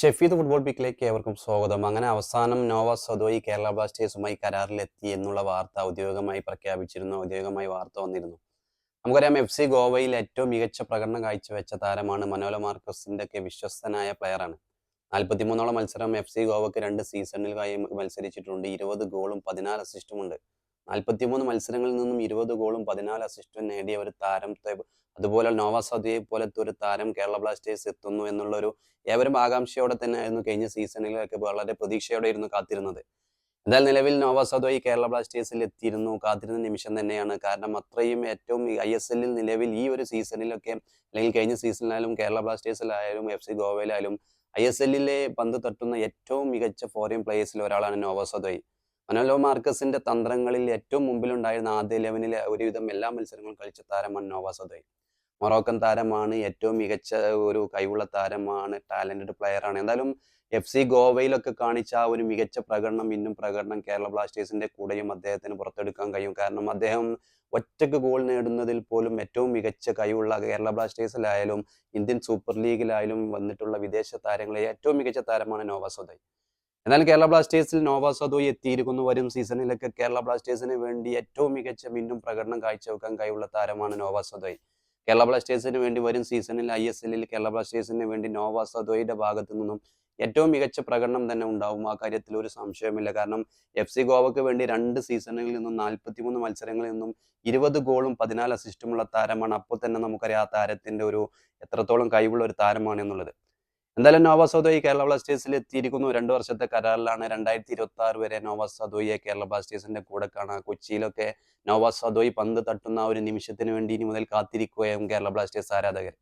Shefeed football പിക്കിലേക്ക് ഏവർക്കും സ്വാഗതം. അങ്ങനെ അവസാനം നോവ സദോയി കേരള ബ്ലാസ്റ്റേഴ്സുമായി കരാറിലെത്തി എന്നുള്ള വാർത്ത ഔദ്യോഗികമായി പ്രഖ്യാപിച്ചിരുന്നു. ഔദ്യോഗികമായി വാർത്ത വന്നിരുന്നു. നമുക്കറിയാം എഫ് സി ഗോവയിൽ ഏറ്റവും മികച്ച പ്രകടനം കാഴ്ചവെച്ച താരമാണ് മനോല മാർക്കസിന്റെ ഒക്കെ വിശ്വസ്തനായ പ്ലെയറാണ് നാൽപ്പത്തിമൂന്നോളം മത്സരം എഫ് സി ഗോവക്ക് രണ്ട് സീസണിൽ മത്സരിച്ചിട്ടുണ്ട്. ഇരുപത് ഗോളും പതിനാല് അസിസ്റ്റും ഉണ്ട്. നാൽപ്പത്തിമൂന്ന് മത്സരങ്ങളിൽ നിന്നും ഇരുപത് ഗോളും പതിനാല് അസിസ്റ്റും നേടിയ ഒരു താരം അതുപോലെ നോവ സദയെ പോലത്തെ ഒരു താരം കേരള ബ്ലാസ്റ്റേഴ്സ് എത്തുന്നു എന്നുള്ള ഒരു ഏവരും ആകാംക്ഷയോടെ തന്നെ ആയിരുന്നു കഴിഞ്ഞ സീസണിലൊക്കെ വളരെ പ്രതീക്ഷയോടെ ഇരുന്നു കാത്തിരുന്നത്. എന്നാൽ നിലവിൽ നോവ സദോയി കേരള ബ്ലാസ്റ്റേഴ്സിൽ എത്തിയിരുന്നു. കാത്തിരുന്ന നിമിഷം തന്നെയാണ്. കാരണം അത്രയും ഏറ്റവും ഐ എസ് എല്ലിൽ നിലവിൽ ഈ ഒരു സീസണിലൊക്കെ അല്ലെങ്കിൽ കഴിഞ്ഞ സീസണിലായാലും കേരള ബ്ലാസ്റ്റേഴ്സിലായാലും എഫ് സി ഗോവയിലായാലും ഐ എസ് എല്ലിലെ പന്ത് തട്ടുന്ന ഏറ്റവും മികച്ച ഫോറിൻ പ്ലേയേഴ്സിൽ ഒരാളാണ് നോവ സദോയി മനോലോ മാർക്കസിന്റെ തന്ത്രങ്ങളിൽ ഏറ്റവും മുമ്പിലുണ്ടായിരുന്ന ആദ്യ ലെവനിലെ ഒരുവിധം എല്ലാ മത്സരങ്ങളും കളിച്ച താരമാണ് നോവ സദൈ മൊറോക്കൻ താരമാണ് ഏറ്റവും മികച്ച ഒരു കഴിവുള്ള താരമാണ് ടാലന്റഡ് പ്ലെയർ ആണ്. എന്തായാലും എഫ് സി ഗോവയിലൊക്കെ കാണിച്ച ആ ഒരു മികച്ച പ്രകടനം ഇന്നും പ്രകടനം കേരള ബ്ലാസ്റ്റേഴ്സിന്റെ കൂടെയും അദ്ദേഹത്തിന് പുറത്തെടുക്കാൻ കഴിയും. കാരണം അദ്ദേഹം ഒറ്റയ്ക്ക് ഗോൾ നേടുന്നതിൽ പോലും ഏറ്റവും മികച്ച കഴിവുള്ള കേരള ബ്ലാസ്റ്റേഴ്സിലായാലും ഇന്ത്യൻ സൂപ്പർ ലീഗിലായാലും വന്നിട്ടുള്ള വിദേശ താരങ്ങളെ ഏറ്റവും മികച്ച താരമാണ് നോവ സദോയ്. എന്നാൽ കേരള ബ്ലാസ്റ്റേഴ്സിൽ നോവ സദോയ് എത്തിയിരിക്കുന്നു. വരും സീസണിലൊക്കെ കേരള ബ്ലാസ്റ്റേഴ്സിന് വേണ്ടി ഏറ്റവും മികച്ച മിന്നും പ്രകടനം കാഴ്ചവെക്കാൻ കഴിവുള്ള താരമാണ് നോവ സദോയ്. കേരള ബ്ലാസ്റ്റേഴ്സിന് വേണ്ടി വരും സീസണിൽ ഐ എസ് എല്ലിൽ കേരള ബ്ലാസ്റ്റേഴ്സിന് വേണ്ടി നോവ സദോയുടെ ഭാഗത്തു നിന്നും ഏറ്റവും മികച്ച പ്രകടനം തന്നെ ഉണ്ടാവും. ആ കാര്യത്തിൽ ഒരു സംശയമില്ല കാരണം എഫ് സി ഗോവയ്ക്ക് വേണ്ടി രണ്ട് സീസണുകളിൽ നിന്നും നാൽപ്പത്തിമൂന്ന് മത്സരങ്ങളിൽ നിന്നും ഇരുപത് ഗോളും പതിനാല് അസിസ്റ്റുമുള്ള താരമാണ്. അപ്പോൾ തന്നെ നമുക്കറിയാം ആ താരത്തിന്റെ ഒരു എത്രത്തോളം കഴിവുള്ള ഒരു താരമാണ് എന്നുള്ളത്. എന്തായാലും നോവ സദോയി കേരള ബ്ലാസ്റ്റേഴ്സിൽ എത്തിയിരിക്കുന്നു. രണ്ട് വർഷത്തെ കരാറിലാണ് രണ്ടായിരത്തി ഇരുപത്തി ആറ് വരെ നോവ സദോയിയെ കേരള ബ്ലാസ്റ്റേഴ്സിന്റെ കൂടെ കാണാം. കൊച്ചിയിലൊക്കെ നോവ സദോയി പന്ത് തട്ടുന്ന ഒരു നിമിഷത്തിന് വേണ്ടി ഇനി മുതൽ കാത്തിരിക്കുകയും കേരള ബ്ലാസ്റ്റേഴ്സ് ആരാധകർ.